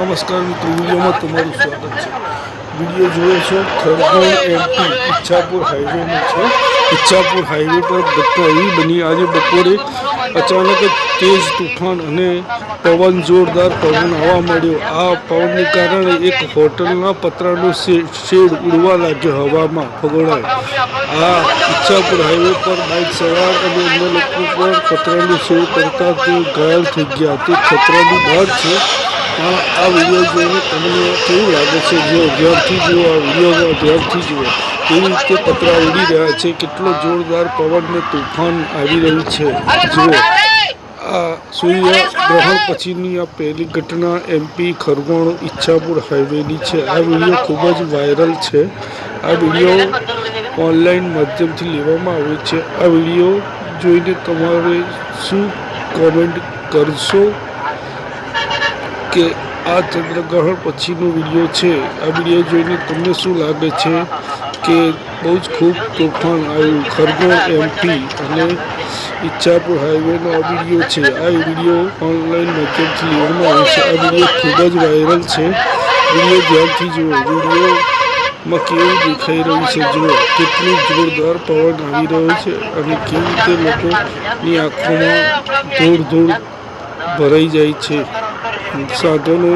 નમસ્કાર મિત્રો, વિડીયોમાં તમારું સ્વાગત છે. વીડિયો જોયો છો ખરગોણ એમપી ઈચ્છાપુર હાઈવેનો છે. ઈચ્છાપુર હાઈવે પર ઘટના એવી બની. આજે બપોરે અચાનક તેજ તુફાન અને પવન જોરદાર પવન આવવા મળ્યો આ પવનને કારણે એક હોટલના પતરાનો શેડ ઉડવા લાગ્યો હવામાં ફગોળાય આ ઈચ્છાપુર હાઈવે પર બાઇક સવાર અને અન્ય લોકો પર પતરાનું શેડ કરતા તે ઘાયલ થઈ ગયા. તે ખતરાની બહાર છે. પણ આ વીડિયો જોઈને તમને કેવું લાગે છે? જો ધ્યાનથી જુઓ, આ વીડિયો ધ્યાનથી જુઓ, કેવી રીતે પતરા ઉડી રહ્યા છે? કેટલો જોરદાર પવન ને તોફાન આવી રહ્યું છે? જુઓ, આ સૂર્ય ગ્રહણ પછીની આ પહેલી ઘટના એમપી ખરગોણ ઈચ્છાપુર હાઈવેની છે. આ વીડિયો ખૂબ જ વાયરલ છે. આ વીડિયો ઓનલાઈન માધ્યમથી લેવામાં આવ્યો છે. આ વીડિયો જોઈને તમારે શું કોમેન્ટ કરશો? કે આ ચંદ્રગ્રહણ પછીનો વીડિયો છે. આ વીડિયો જોઈને તમને શું લાગે છે કે બહુ જ ખૂબ તોફાન આવ્યું? ખરગોણ એમપી અને ઈચ્છાપુર હાઈવેનો આ વીડિયો છે. આ વીડિયો ઓનલાઈન માધ્યમથી લેવામાં આવે છે. આ વીડિયો ખૂબ જ વાયરલ છે. વીડિયો ધ્યાનથી જુઓ. વિડીયોમાં કેવું દેખાઈ રહ્યું છે? જુઓ. કેટલું જોરદાર પવન આવી રહ્યો છે અને કેવી રીતે લોકોની આંખોમાં ધૂળ ધૂળ ભરાઈ જાય છે. સાધનો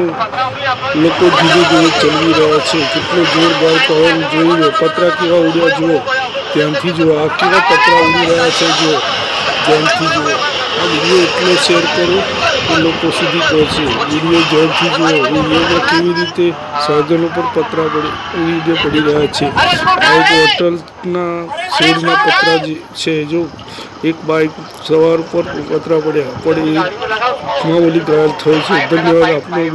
લોકો ધીરે ધીરે ચલવી રહ્યા છે. કેટલો જોરદાર પવન જોઈ લો પતરા કેવા ઉડ્યા જુઓ. ત્યાંથી જુઓ. આ કેવા પતરા ઉડી રહ્યા છે જુઓ. ધ્યાનથી જુઓ. આ વીડિયો એટલો શેર કરો કે લોકો સુધી પહોંચે. વીડિયો ધ્યાનથી જુઓ. વિડીયોમાં કેવી રીતે સાધનો પર પતરા પડી વીડિયો પડી રહ્યા છે. આ એક હોટલના શેડના પતરા છે. જો એક બાઇક સવાર ઉપર પતરા પડ્યા, પણ એ मामूली गैर थोड़ी सी उधर अपने